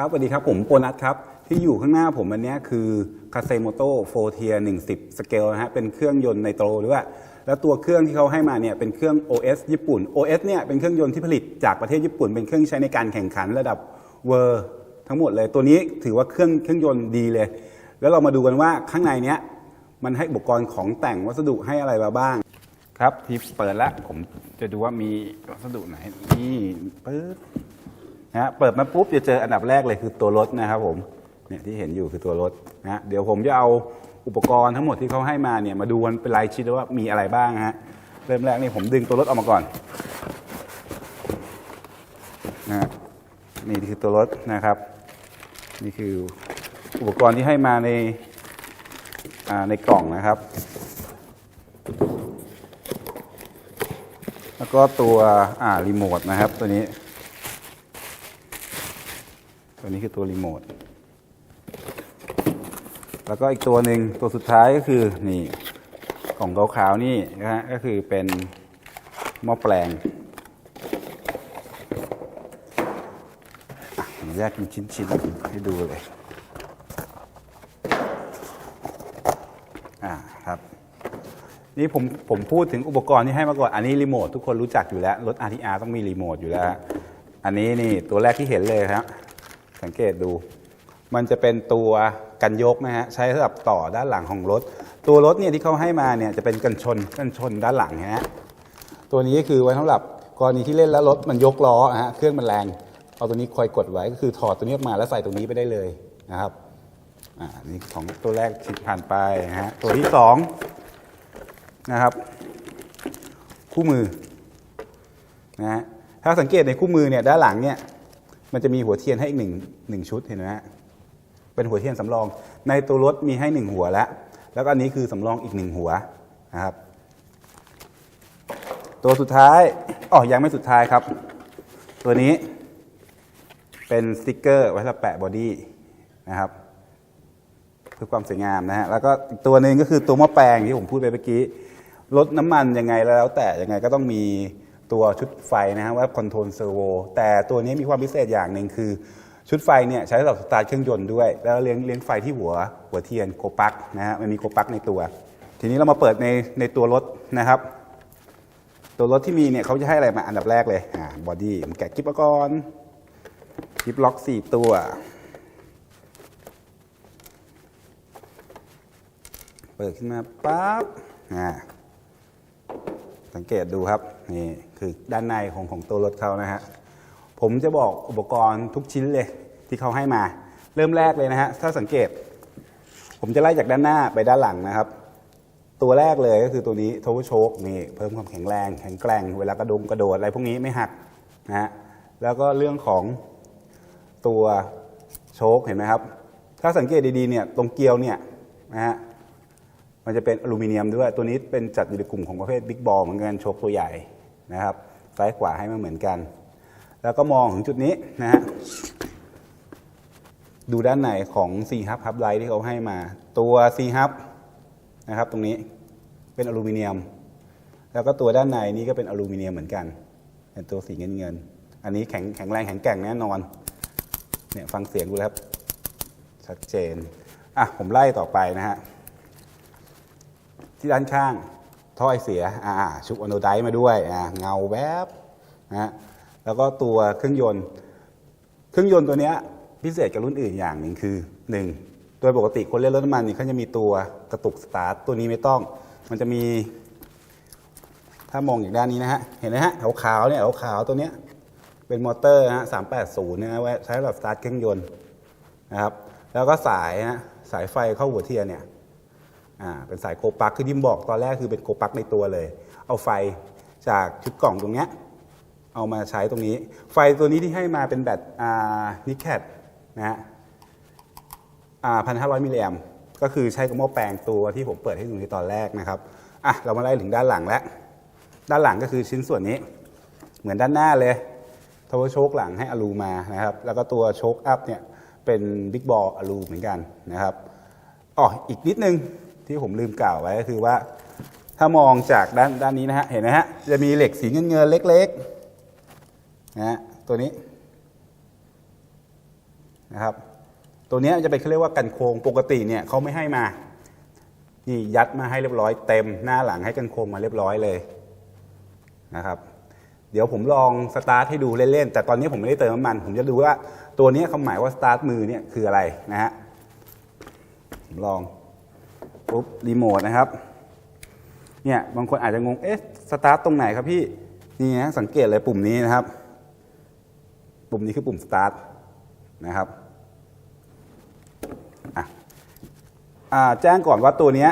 ครับสวัสดีครับ ผมโปนัทครับ ที่อยู่ข้างหน้าผมอันนี้คือคาเซโมโต้โฟเทีย110สเกลนะฮะเป็นเครื่องยนต์ไนโตรด้วยแล้วตัวเครื่องที่เขาให้มาเนี่ยเป็นเครื่อง OS ญี่ปุ่น OS เนี่ยเป็นเครื่องยนต์ที่ผลิตจากประเทศญี่ปุ่น เป็นเครื่องใช้ในการแข่งขันระดับเวอร์ทั้งหมดเลย ตัวนี้ถือว่าเครื่องเครื่องยนต์ดีเลย แล้วเรามาดูกันว่าข้างในเนี้ยมันให้อุปกรณ์ของแต่งวัสดุให้อะไรมาบ้าง ครับที่เปิดแล้วผมจะดูว่ามีวัสดุไหนนี่ปึ๊บ นะฮะเปิดมาปุ๊บจะเจออันดับแรกเลยคือตัวรถนะครับผมเนี่ยที่เห็นอยู่คือตัวรถนะฮะเดี๋ยวผมจะเอาอุปกรณ์ทั้งหมดที่เขาให้มาเนี่ยมาดูกันเป็นรายชิ้นว่ามีอะไรบ้างฮะเริ่มแรกนี่ผมดึงตัวรถออกมาก่อนนะฮะนี่คือตัวรถนะครับ นี่คืออุปกรณ์ที่ให้มาในในกล่องนะครับ แล้วก็ตัวอ่ารีโมทนะครับตัวนี้ ตัวนี้คือตัวรีโมท แล้วก็อีกตัวหนึ่งตัวสุดท้ายก็คือนี่กล่องขาวๆนี่นะฮะก็คือเป็นหม้อแปลงอะผมแยกเป็นชิ้นๆให้ดูเลยอ่าครับนี่ผมผมพูดถึงอุปกรณ์ที่ให้มาก่อน อันนี้รีโมททุกคนรู้จักอยู่แล้ว รถ RTR ต้องมีรีโมทอยู่แล้ว อันนี้นี่ตัวแรกที่เห็นเลยครับ สังเกตดู มันจะเป็นตัวกันยกนะฮะใช้สำหรับต่อด้านหลังของรถ ตัวรถเนี่ยที่เขาให้มาเนี่ยจะเป็นกันชนกันชนด้านหลังนะฮะตัวนี้ก็คือไว้สำหรับกรณีที่เล่นแล้วรถมันยกล้อฮะเครื่องมันแรงเอาตัวนี้คอยกดไว้ก็คือถอดตัวนี้ออกมาแล้วใส่ตรงนี้ไปได้เลยนะครับอ่านี่ของตัวแรกชิดผ่านไปนะฮะตัวที่สองนะครับ คู่มือนะฮะถ้าสังเกตในคู่มือเนี่ยด้านหลังเนี่ย มันจะมีหัวเทียนให้อีกหนึ่งหนึ่งชุดเห็นไหมฮะเป็นหัวเทียนสำรอง ในตัวรถมีให้หนึ่งหัวแล้ว แล้วก็อันนี้คือสำรองอีกหนึ่งหัวนะครับ ตัวสุดท้ายอ๋อยังไม่สุดท้ายครับ ตัวนี้เป็นสติกเกอร์ไว้สำหรับแปะบอดี้นะครับเพื่อความสวยงามนะฮะแล้วก็ตัวหนึ่งก็คือตัวหม้อแปลงที่ผมพูดไปเมื่อกี้ลดน้ำมันยังไงแล้วแต่ยังไงก็ต้องมี ตัวชุดไฟนะฮะว่าคอนโทรลเซอร์โวแต่ตัวนี้มีความพิเศษอย่างหนึ่งคือ ชุดไฟเนี่ยใช้สำหรับสตาร์ทเครื่องยนต์ด้วย แล้วเลี้ยงเลี้ยงไฟที่หัวหัวเทียนโคปักนะฮะมันมีโคปักในตัว ทีนี้เรามาเปิดในในตัวรถนะครับ ตัวรถที่มีเนี่ยเขาจะให้อะไรมาอันดับแรกเลยอ่าบอดี้ผมแกะกิ๊บก่อนกิ๊บล็อกสี่ตัว เปิดขึ้นมาปั๊บอ่า สังเกตดูครับนี่คือด้านในของของตัวรถเขานะฮะผมจะบอกอุปกรณ์ทุกชิ้นเลยที่เขาให้มา เริ่มแรกเลยนะฮะถ้าสังเกต ผมจะไล่จากด้านหน้าไปด้านหลังนะครับ ตัวแรกเลยก็คือตัวนี้โทวโชคนี่เพิ่มความแข็งแรงแข็งแกร่งเวลากระดงกระโดดอะไรพวกนี้ไม่หักนะฮะแล้วก็เรื่องของตัวโชคเห็นไหมครับ ถ้าสังเกตดีๆเนี่ยตรงเกลียวเนี่ยนะฮะ มันจะเป็นอลูมิเนียมด้วย ตัวนี้เป็นจัดอยู่ในกลุ่มของประเภทบิ๊กบอลเหมือนกันโชคตัวใหญ่นะครับ ซ้ายขวาให้มันเหมือนกัน แล้วก็มองถึงจุดนี้นะฮะ ดูด้านในของ C Hub Hub Light ที่เขาให้มา ตัว C Hub นะครับ ตรงนี้เป็นอลูมิเนียม แล้วก็ตัวด้านในนี้ก็เป็นอลูมิเนียมเหมือนกันเป็นตัวสีเงินเงิน อันนี้แข็งแข็งแรงแข็งแกร่งแน่นอน เนี่ยฟังเสียงดูแล้วครับ ชัดเจน อะผมไล่ต่อไปนะฮะ ที่ด้านข้างท่อไอเสียอ่าชุบอโนไดซ์มาด้วยอ่าเงาแวบนะฮะแล้วก็ตัวเครื่องยนต์ เครื่องยนต์ตัวเนี้ยพิเศษกับรุ่นอื่นอย่างหนึ่งคือหนึ่งโดยปกติคนเล่นรถน้ำมันนี่เขาจะมีตัวกระตุกสตาร์ทตัวนี้ไม่ต้อง มันจะมี ถ้ามองอย่ด้านนี้นะฮะ เห็นไหมฮะขาวๆเนี่ยขาวๆตัวเนี้ยเป็นมอเตอร์ฮะสามแปดศูนย์นะฮะใช้สำหรับสตาร์ทเครื่องยนต์นะครับ แล้วก็สายฮะสายไฟเข้าหัวเทียนเนี่ย เป็นสายโคปักคือที่ผมบอกตอนแรกคือเป็นโคปักในตัวเลย เอาไฟจากชุดกล่องตรงเนี้ยเอามาใช้ตรงนี้ ไฟตัวนี้ที่ให้มาเป็นแบตอ่านิแคทนะฮะอ่าพันห้าร้อยมิลลิแอมก็คือใช้กับหม้อแปลงตัวที่ผมเปิดให้ดูในตอนแรกนะครับอะเรามาไล่ถึงด้านหลังแล้ว ด้านหลังก็คือชิ้นส่วนนี้ เหมือนด้านหน้าเลยทวโชคหลังให้อลูมานะครับ แล้วก็ตัวโชคอัพเนี่ยเป็นบิ๊กบอลอลูเหมือนกันนะครับอ๋ออีกนิดนึง ที่ผมลืมกล่าวไว้ก็คือว่า ถ้ามองจากด้านด้านนี้นะฮะเห็นไหมฮะจะมีเหล็กสีเงินเงินเล็กๆนะฮะตัวนี้นะครับ ตัวนี้จะเป็นเขาเรียกว่ากันโครงปกติเนี่ยเขาไม่ให้มานี่ยัดมาให้เรียบร้อยเต็มหน้าหลังให้กันโครงมาเรียบร้อยเลยนะครับเดี๋ยวผมลองสตาร์ทให้ดูเล่นๆ แต่ตอนนี้ผมไม่ได้เติมน้ำมัน ผมจะดูว่าตัวนี้เขาหมายว่าสตาร์ทมือเนี่ยคืออะไรนะฮะ ผมลอง ปุ๊บรีโมทนะครับ เนี่ยบางคนอาจจะงง เอ๊ะสตาร์ทตรงไหนครับพี่ นี่นะสังเกตเลยปุ่มนี้นะครับ ปุ่มนี้คือปุ่มสตาร์ทนะครับอ่าแจ้งก่อนว่าตัวนี้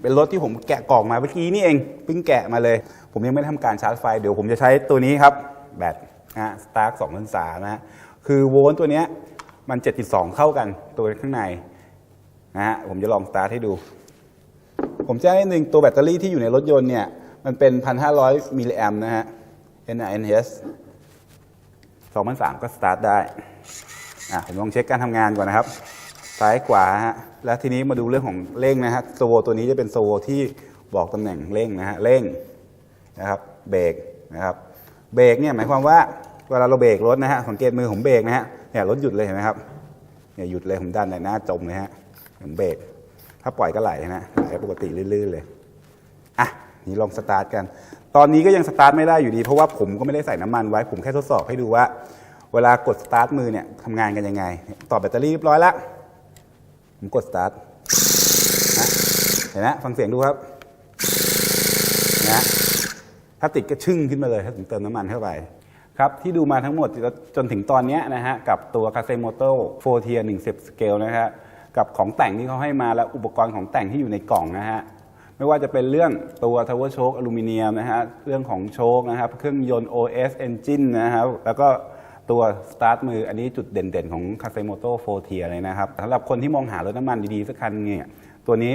เป็นรถที่ผมแกะกล่องมาเมื่อกี้นี่เองเพิ่งแกะมาเลย ผมยังไม่ได้ทำการชาร์จไฟ เดี๋ยวผมจะใช้ตัวนี้ครับ แบตนะฮะสตาร์ทสองพันสานะฮะคือโวลต์ตัวนี้มัน 7.2 เข้ากันตัวข้างใน นะฮะผมจะลองสตาร์ทให้ดู ผมแจ้งให้หนึ่งตัวแบตเตอรี่ที่อยู่ในรถยนต์เนี่ยมันเป็น 1,500 มิลลิแอมนะฮะ NINS 2003 ก็สตาร์ทได้อะผมลองเช็คการทำงานก่อนนะครับ ซ้ายขวาฮะ แล้วทีนี้มาดูเรื่องของเร่งนะฮะโซโวตัวนี้จะเป็นโซโวที่บอกตำแหน่งเร่งนะฮะ เร่งนะครับ เบรกนะครับ เบรกเนี่ยหมายความว่าเวลาเราเบรกรถนะฮะ สังเกตมือผมเบรกนะฮะ เนี่ยรถหยุดเลยเห็นไหมครับ เนี่ยหยุดเลยผมดันในหน้าจมเลยฮะ ผมเบรกถ้าปล่อยก็ไหลนะไหลปกติลื่นๆเลยอะนี่ลองสตาร์ทกัน ตอนนี้ก็ยังสตาร์ทไม่ได้อยู่ดี เพราะว่าผมก็ไม่ได้ใส่น้ำมันไว้ ผมแค่ทดสอบให้ดูว่า เวลากดสตาร์ทมือเนี่ยทำงานกันยังไง ต่อแบตเตอรี่เรียบร้อยแล้วผมกดสตาร์ทนะเห็นไหมฟังเสียงดูครับนะถ้าติดก็ชึ่งขึ้นมาเลย ถ้าผมเติมน้ำมันเข้าไป ครับ ที่ดูมาทั้งหมดจนถึงตอนนี้นะฮะ กับตัว c a s e m o t o 4 Tier 110 Scale นะฮะ กับของแต่งที่เขาให้มาและอุปกรณ์ของแต่งที่อยู่ในกล่องนะฮะไม่ว่าจะเป็นเรื่องตัวทาวเวอร์โชคอลูมิเนียมนะฮะเรื่องของโชคนะครับเครื่องยนต์ OS Engine นะครับแล้วก็ตัวสตาร์ทมืออันนี้จุดเด่นๆ ของ c a s e m o t o 4 Tier เลยนะครับสำหรับคนที่มองหารถน้ำมันดีๆ สักคันเนี่ยตัวนี้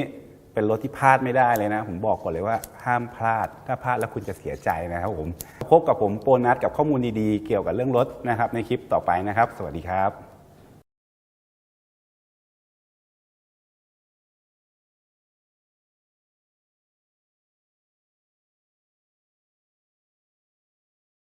เป็นรถที่พลาดไม่ได้เลยนะ ผมบอกก่อนเลยว่าห้ามพลาด ถ้าพลาดแล้วคุณจะเสียใจนะครับผมพบกับผมโปรนัทกับข้อมูลดีๆ เกี่ยวกับเรื่องรถนะครับในคลิปต่อไปนะครับ สวัสดีครับ